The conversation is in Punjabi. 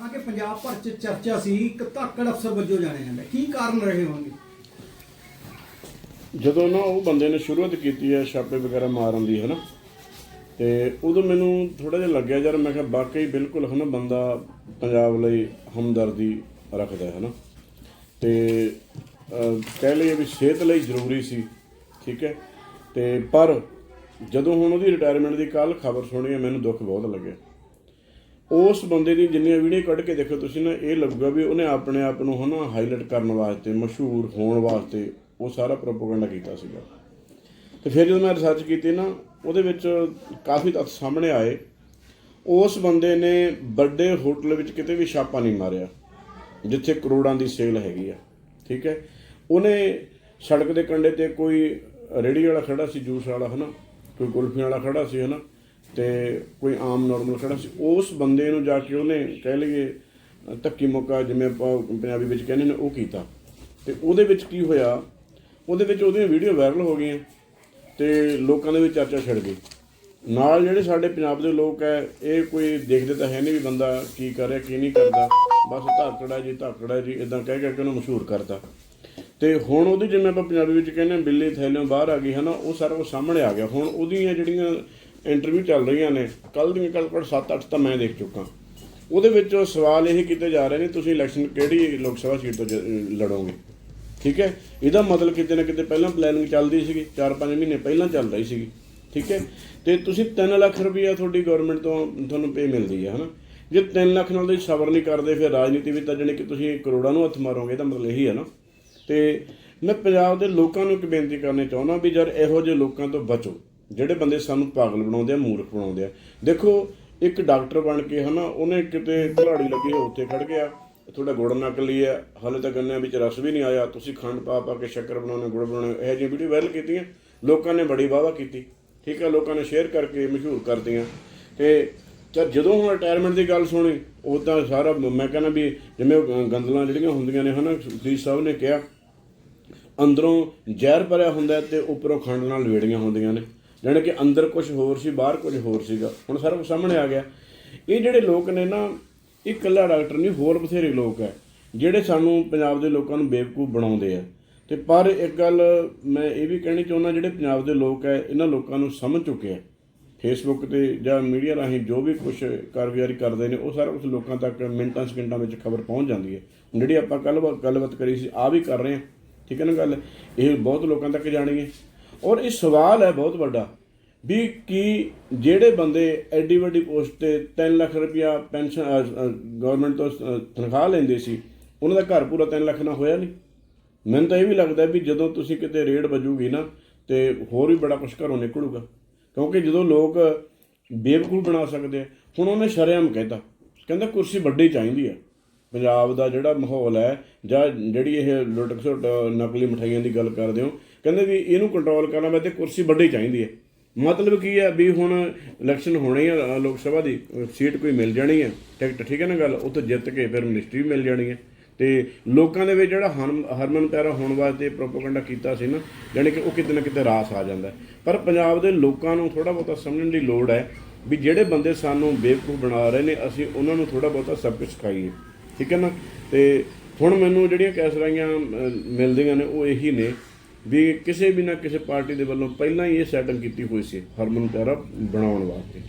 ਤਾਂ ਕਿ ਪੰਜਾਬ ਭਰ ਚ ਚਰਚਾ ਸੀ ਇੱਕ ਧਾਕੜ ਅਫਸਰ ਵਜੋਂ ਜਾਣਿਆ ਜਾਂਦਾ। ਕੀ ਕਾਰਨ ਰਹੇ ਹੋਣਗੇ? ਜਦੋਂ ਨਾ ਉਹ ਬੰਦੇ ਨੇ ਸ਼ੁਰੂਆਤ ਕੀਤੀ ਹੈ ਛਾਪੇ ਵਗੈਰਾ ਮਾਰਨ ਦੀ, ਹਨਾ? ਤੇ ਉਦੋਂ ਮੈਨੂੰ ਥੋੜਾ ਜਿਹਾ ਲੱਗਿਆ ਯਾਰ, ਮੈਂ ਕਿਹਾ ਵਾਕਈ ਬਿਲਕੁਲ, ਹਨਾ, ਬੰਦਾ ਪੰਜਾਬ ਲਈ ਹਮਦਰਦੀ ਰੱਖਦਾ ਹੈ, ਹਨਾ? ਤੇ ਕਹਿ ਲਈਏ ਵੀ ਸਿਹਤ ਲਈ ਜ਼ਰੂਰੀ ਸੀ, ਠੀਕ ਹੈ? ਤੇ ਪਰ ਜਦੋਂ ਹੁਣ ਉਹਦੀ ਰਿਟਾਇਰਮੈਂਟ ਦੀ ਕੱਲ ਖਬਰ ਸੁਣੀ ਹੈ, ਮੈਨੂੰ ਦੁੱਖ ਬਹੁਤ ਲੱਗਿਆ। ਉਸ ਬੰਦੇ ਦੀ ਜਿੰਨੀਆਂ ਵੀਡੀਓ ਕੱਢ ਕੇ ਦੇਖੋ ਤੁਸੀਂ ਨਾ, ਇਹ ਲੱਗੂਗਾ ਵੀ ਉਹਨੇ ਆਪਣੇ ਆਪ ਨੂੰ ਹਨਾ ਹਾਈਲਾਈਟ ਕਰਨ ਵਾਸਤੇ, ਮਸ਼ਹੂਰ ਹੋਣ ਵਾਸਤੇ ਉਹ ਸਾਰਾ ਪ੍ਰੋਪਗੈਂਡਾ ਕੀਤਾ ਸੀਗਾ। ਤੇ ਫਿਰ ਜਦੋਂ ਮੈਂ ਰਿਸਰਚ ਕੀਤੀ ਨਾ, ਉਹਦੇ ਵਿੱਚ ਕਾਫੀ ਤੱਥ ਸਾਹਮਣੇ ਆਏ। ਉਸ ਬੰਦੇ ਨੇ ਵੱਡੇ ਹੋਟਲ ਵਿੱਚ ਕਿਤੇ ਵੀ ਛਾਪਾ ਨਹੀਂ ਮਾਰਿਆ, ਜਿੱਥੇ ਕਰੋੜਾਂ ਦੀ ਸੇਲ ਹੈਗੀ ਆ, ਠੀਕ ਹੈ? ਉਹਨੇ ਸੜਕ ਦੇ ਕੰਢੇ ਤੇ ਕੋਈ ਰੇੜੀ ਵਾਲਾ ਖੜਾ ਸੀ, ਜੂਸ ਵਾਲਾ, ਹਨਾ? ਕੋਈ ਕੁਲਫੀਆਂ ਵਾਲਾ ਖੜਾ ਸੀ, ਹਨਾ? ਤੇ ਕੋਈ ਆਮ ਨਾਰਮਲ ਖੜਾ ਸੀ ਉਸ ਬੰਦੇ ਨੂੰ ਜਾ ਕੇ ਉਹਨੇ ਕਹਿ ਲਈਏ ਧੱਕੀ ਮੁੱਕਾ ਜਿਵੇਂ ਆਪਾਂ ਪੰਜਾਬੀ ਵਿੱਚ ਕਹਿੰਦੇ ਨੇ ਉਹ ਕੀਤਾ। ਤੇ ਉਹਦੇ ਵਿੱਚ ਕੀ ਹੋਇਆ ਉਹਦੇ ਵਿੱਚ ਉਹਦੀਆਂ ਵੀਡੀਓ ਵਾਇਰਲ ਹੋ ਗਈਆਂ ਤੇ ਲੋਕਾਂ ਦੇ ਵਿੱਚ ਚਰਚਾ ਛਿੜ ਗਈ। ਨਾਲ ਜਿਹੜੇ ਸਾਡੇ ਪੰਜਾਬ ਦੇ ਲੋਕ ਹੈ ਇਹ ਕੋਈ ਦੇਖਦੇ ਤਾਂ ਹੈ ਨਹੀਂ ਵੀ ਬੰਦਾ ਕੀ ਕਰ ਰਿਹਾ ਕੀ ਨਹੀਂ ਕਰਦਾ ਬਸ ਧਾਕੜਾ ਜੀ ਧਾਕੜਾ ਜੀ ਇਦਾਂ ਕਹਿ ਕਹਿ ਕੇ ਉਹਨੂੰ ਮਸ਼ਹੂਰ ਕਰਤਾ। ਤੇ ਹੁਣ ਉਹਦੀ ਜਿਵੇਂ ਆਪਾਂ ਪੰਜਾਬੀ ਵਿੱਚ ਕਹਿੰਦੇ ਹਾਂ, ਬਿੱਲੀ ਥੈਲਿਓਂ ਬਾਹਰ ਆ ਗਈ ਹਨਾ ਉਹ ਸਾਰਾ ਕੁਝ ਸਾਹਮਣੇ ਆ ਗਿਆ। ਹੁਣ ਉਹਦੀਆਂ ਜਿਹੜੀਆਂ ਇੰਟਰਵਿਊ ਚੱਲ ਰਹੀਆਂ ਨੇ ਕੱਲ ਦੀਆਂ ਕੱਲ ਕੋਲ 7-8 ਤਾਂ ਮੈਂ ਦੇਖ ਚੁੱਕਾ। ਉਹਦੇ ਵਿੱਚ ਸਵਾਲ ਇਹ ਕੀਤੇ ਜਾ ਰਹੇ ਨੇ, ਤੁਸੀਂ ਇਲੈਕਸ਼ਨ ਕਿਹੜੀ ਲੋਕ ਸਭਾ ਸੀਟ ਤੋਂ ਜ- ਲੜੋਗੇ? ਠੀਕ ਹੈ? ਇਹਦਾ ਮਤਲਬ ਕਿਤੇ ਨਾ ਕਿਤੇ ਪਹਿਲਾਂ ਪਲੈਨਿੰਗ ਚੱਲਦੀ ਸੀਗੀ 4-5 ਮਹੀਨੇ ਪਹਿਲਾਂ ਚੱਲ ਰਹੀ ਸੀਗੀ। ਠੀਕ ਹੈ? ਤੇ ਤੁਸੀਂ 3 ਲੱਖ ਰੁਪਈਆ ਤੁਹਾਡੀ ਗਵਰਨਮੈਂਟ ਤੋਂ ਤੁਹਾਨੂੰ ਪੇ ਮਿਲਦੀ ਹੈ, ਹਨਾ? ਜੇ 3 ਲੱਖ ਨਾਲ ਤੁਸੀਂ ਸਬਰ ਨਹੀਂ ਕਰਦੇ, ਫਿਰ ਰਾਜਨੀਤੀ ਵੀ ਤਾਂ ਜਾਣੀ ਕਿ ਤੁਸੀਂ ਕਰੋੜਾਂ ਨੂੰ ਹੱਥ ਮਾਰੋਗੇ ਇਹਦਾ ਮਤਲਬ ਇਹੀ ਹੈ ਨਾ। ਤੇ ਮੈਂ ਪੰਜਾਬ ਦੇ ਲੋਕਾਂ ਨੂੰ ਇੱਕ ਬੇਨਤੀ ਕਰਨੀ ਚਾਹੁੰਦਾ ਵੀ ਜਦ ਇਹੋ ਜਿਹੇ ਲੋਕਾਂ ਤੋਂ ਬਚੋ। ਜਿਹੜੇ ਬੰਦੇ ਸਾਨੂੰ ਪਾਗਲ ਬਣਾਉਂਦੇ ਆ, ਮੂਰਖ ਬਣਾਉਂਦੇ ਆ। ਦੇਖੋ, ਇੱਕ ਡਾਕਟਰ ਬਣ ਕੇ ਹਨਾ, ਉਹਨੇ ਕਿਤੇ ਘਲਾੜੀ ਲੱਗੀ ਹੈ ਉੱਥੇ ਖੜ ਗਿਆ, ਤੁਹਾਡਾ ਗੁੜ ਨਕਲੀ ਹੈ ਹਾਲੇ ਤੱਕ ਗੰਨਿਆਂ ਵਿੱਚ ਰਸ ਵੀ ਨਹੀਂ ਆਇਆ, ਤੁਸੀਂ ਖੰਡ ਪਾ ਪਾ ਕੇ ਸ਼ੱਕਰ ਬਣਾਉਣੇ ਗੁੜ ਬਣਾਉਣੇ ਇਹ ਜਿਹੀ ਵੀਡੀਓ ਵਾਇਰਲ ਕੀਤੀਆਂ। ਲੋਕਾਂ ਨੇ ਬੜੀ ਵਾਹਵਾ ਕੀਤੀ, ਠੀਕ ਹੈ ਲੋਕਾਂ ਨੇ ਸ਼ੇਅਰ ਕਰਕੇ ਮਸ਼ਹੂਰ ਕਰਤੀਆਂ ਤੇ ਜਦ ਜਦੋਂ ਹੁਣ ਰਿਟਾਇਰਮੈਂਟ ਦੀ ਗੱਲ ਸੁਣੀ, ਉਹ ਤਾਂ ਸਾਰਾ ਮੈਂ ਕਹਿੰਦਾ ਵੀ ਜਿਵੇਂ ਉਹ ਗੰਦਲਾਂ ਜਿਹੜੀਆਂ ਹੁੰਦੀਆਂ ਨੇ ਹਨਾ ਫਰੀਦ ਸਾਹਿਬ ਨੇ ਕਿਹਾ, ਅੰਦਰੋਂ ਜ਼ਹਿਰ ਭਰਿਆ ਹੁੰਦਾ ਹੈ ਤੇ ਉੱਪਰੋਂ ਖੰਡ ਨਾਲ ਲਵੇੜੀਆਂ ਹੁੰਦੀਆਂ ਨੇ। ਜਾਣੀ ਕਿ ਅੰਦਰ ਕੁਝ ਹੋਰ ਸੀ, ਬਾਹਰ ਕੁਝ ਹੋਰ ਸੀਗਾ। ਹੁਣ ਸਾਰਾ ਕੁਝ ਸਾਹਮਣੇ ਆ ਗਿਆ। ਇਹ ਜਿਹੜੇ ਲੋਕ ਨੇ ਨਾ, ਇਹ ਇਕੱਲਾ ਡਾਕਟਰ ਨਹੀਂ, ਹੋਰ ਬਥੇਰੇ ਲੋਕ ਹੈ, ਜਿਹੜੇ ਸਾਨੂੰ ਪੰਜਾਬ ਦੇ ਲੋਕਾਂ ਨੂੰ ਬੇਵਕੂਫ ਬਣਾਉਂਦੇ ਆ। ਤੇ ਪਰ ਇੱਕ ਗੱਲ ਮੈਂ ਇਹ ਵੀ ਕਹਿਣੀ ਚਾਹੁੰਦਾ, ਜਿਹੜੇ ਪੰਜਾਬ ਦੇ ਲੋਕ ਹੈ, ਇਹਨਾਂ ਲੋਕਾਂ ਨੂੰ ਸਮਝ ਚੁੱਕੇ ਆ ਫੇਸਬੁੱਕ ਤੇ ਜਾਂ ਮੀਡੀਆ ਰਾਹੀਂ ਜੋ ਵੀ ਕੁਝ ਕਾਰਗੁਜ਼ਾਰੀ ਕਰਦੇ ਨੇ, ਉਹ ਸਾਰਾ ਕੁਝ ਲੋਕਾਂ ਤੱਕ ਮਿੰਟਾਂ ਸਕਿੰਟਾਂ ਵਿੱਚ ਖਬਰ ਪਹੁੰਚ ਜਾਂਦੀ ਹੈ। ਜਿਹੜੀ ਆਪਾਂ ਕੱਲ ਗੱਲਬਾਤ ਕਰੀ ਸੀ ਆ ਵੀ ਕਰ ਰਹੇ ਹਾਂ। ਠੀਕ ਹੈ ਨਾ ਗੱਲ? ਇਹ ਬਹੁਤ ਲੋਕਾਂ ਤੱਕ ਜਾਣੀ ਹੈ। ਔਰ ਇਹ ਸਵਾਲ ਹੈ ਬਹੁਤ ਵੱਡਾ ਵੀ ਕੀ ਜਿਹੜੇ ਬੰਦੇ ਐਡੀ ਵੱਡੀ ਪੋਸਟ ਤੇ 3 ਲੱਖ ਰੁਪਇਆ ਪੈਨਸ਼ਨ ਗਵਰਨਮੈਂਟ ਤੋਂ ਤਨਖਾਹ ਲੈਂਦੇ ਸੀ, ਉਹਨਾਂ ਦਾ ਘਰ ਪੂਰਾ 3 ਲੱਖ ਨਾਲ ਹੋਇਆ ਨਹੀਂ। ਮੈਨੂੰ ਤਾਂ ਇਹ ਵੀ ਲੱਗਦਾ ਵੀ ਜਦੋਂ ਤੁਸੀਂ ਕਿਤੇ ਰੇਡ ਵੱਜੂਗੀ ਨਾ, ਤੇ ਹੋਰ ਵੀ ਬੜਾ ਕੁਝ ਘਰੋਂ ਨਿਕਲੂਗਾ। ਕਿਉਂਕਿ ਜਦੋਂ ਲੋਕ ਬੇਵਕੂਫ ਬਣਾ ਸਕਦੇ ਹੁਣ ਉਹਨੇ ਸ਼ਰੇਆਮ ਕਹਿਤਾ, ਕਹਿੰਦਾ ਕੁਰਸੀ ਵੱਡੀ ਚਾਹੀਦੀ ਹੈ ਪੰਜਾਬ ਦਾ ਜਿਹੜਾ ਮਾਹੌਲ ਹੈ, ਜਾਂ ਜਿਹੜੀ ਇਹ ਲੁੱਟ ਖਸੁੱਟ ਨਕਲੀ ਮਠਾਈਆਂ ਦੀ ਗੱਲ ਕਰਦੇ ਹੋ ਕਹਿੰਦੇ ਵੀ ਇਹਨੂੰ ਕੰਟਰੋਲ ਕਰਨਾ, ਮੈਂ ਤੇ ਕੁਰਸੀ ਵੱਡੀ ਚਾਹੀਦੀ ਹੈ। ਮਤਲਬ ਕੀ ਹੈ ਵੀ ਹੁਣ ਇਲੈਕਸ਼ਨ ਹੋਣੀ ਹੈ ਲੋਕ ਸਭਾ ਦੀ ਸੀਟ ਕੋਈ ਮਿਲ ਜਾਣੀ ਹੈ ਟਿਕਟ ਠੀਕ ਹੈ ਨਾ ਗੱਲ? ਉੱਥੇ ਜਿੱਤ ਕੇ ਫਿਰ ਮਿਨਿਸਟਰੀ ਵੀ ਮਿਲ ਜਾਣੀ ਹੈ। ਤੇ ਲੋਕਾਂ ਦੇ ਵਿੱਚ ਜਿਹੜਾ ਹਰਮ- ਹਰਮਨ ਪਿਆਰਾ ਹੋਣ ਵਾਸਤੇ ਪ੍ਰੋਪਗੈਂਡਾ ਕੀਤਾ ਸੀ ਨਾ ਯਾਨੀ ਕਿ ਉਹ ਕਿਤੇ ਨਾ ਕਿਤੇ ਰਾਸ ਆ ਜਾਂਦਾ ਪਰ ਪੰਜਾਬ ਦੇ ਲੋਕਾਂ ਨੂੰ ਥੋੜਾ ਬਹੁਤਾ ਸਮਝਣ ਦੀ ਲੋੜ ਹੈ ਵੀ ਜਿਹੜੇ ਬੰਦੇ ਸਾਨੂੰ ਬੇਵਕੂਫ ਬਣਾ ਰਹੇ ਨੇ, ਅਸੀਂ ਉਹਨਾਂ ਨੂੰ ਥੋੜਾ ਬਹੁਤਾ ਸਭ ਕੁਝ ਸਿਖਾਈਏ। ਠੀਕ ਹੈ ਨਾ? ਤੇ ਹੁਣ ਮੈਨੂੰ ਜਿਹੜੀਆਂ ਕੈਸਰਾਈਆਂ ਮਿਲਦੀਆਂ ਨੇ, ਉਹ ਇਹੀ ਨੇ ਵੀ ਕਿਸੇ ਵੀ ਨਾ ਕਿਸੇ ਪਾਰਟੀ ਦੇ ਵੱਲੋਂ ਪਹਿਲਾਂ ਹੀ ਇਹ ਸੈਟਲ ਕੀਤੀ ਹੋਈ ਸੀ ਹਰਮਨ ਪਿਆਰਾ ਬਣਾਉਣ ਵਾਸਤੇ।